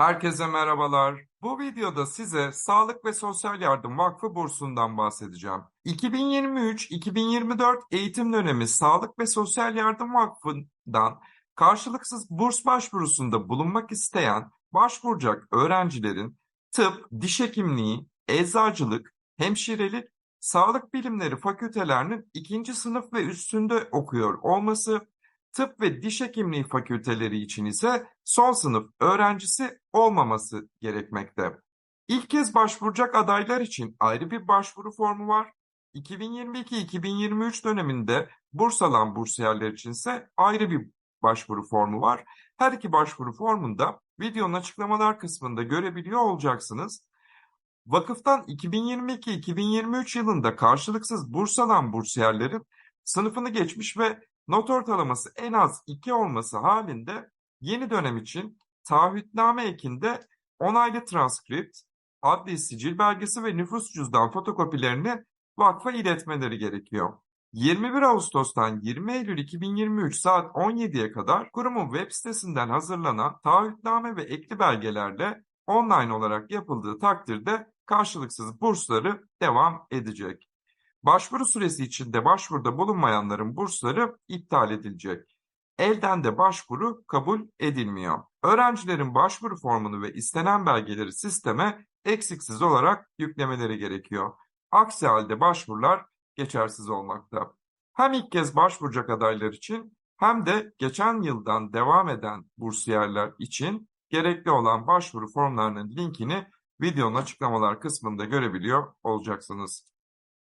Herkese merhabalar. Bu videoda size Sağlık ve Sosyal Yardım Vakfı bursundan bahsedeceğim. 2023-2024 eğitim dönemi Sağlık ve Sosyal Yardım Vakfı'ndan karşılıksız burs başvurusunda bulunmak isteyen başvuracak öğrencilerin tıp, diş hekimliği, eczacılık, hemşirelik, sağlık bilimleri fakültelerinin ikinci sınıf ve üstünde okuyor olması Tıp ve diş hekimliği fakülteleri için ise son sınıf öğrencisi olmaması gerekmekte. İlk kez başvuracak adaylar için ayrı bir başvuru formu var. 2022-2023 döneminde burs alan bursiyerler için ise ayrı bir başvuru formu var. Her iki başvuru formunda videonun açıklamalar kısmında görebiliyor olacaksınız. Vakıftan 2022-2023 yılında karşılıksız burs alan bursiyerlerin sınıfını geçmiş ve not ortalaması en az 2 olması halinde yeni dönem için taahhütname ekinde onaylı transkript, adli sicil belgesi ve nüfus cüzdan fotokopilerini vakfa iletmeleri gerekiyor. 21 Ağustos'tan 20 Eylül 2023 saat 17'ye kadar kurumun web sitesinden hazırlanan taahhütname ve ekli belgelerle online olarak yapıldığı takdirde karşılıksız bursları devam edecek. Başvuru süresi içinde başvuruda bulunmayanların bursları iptal edilecek. Elden de başvuru kabul edilmiyor. Öğrencilerin başvuru formunu ve istenen belgeleri sisteme eksiksiz olarak yüklemeleri gerekiyor. Aksi halde başvurular geçersiz olmakta. Hem ilk kez başvuracak adaylar için hem de geçen yıldan devam eden bursiyerler için gerekli olan başvuru formlarının linkini videonun açıklamalar kısmında görebiliyor olacaksınız.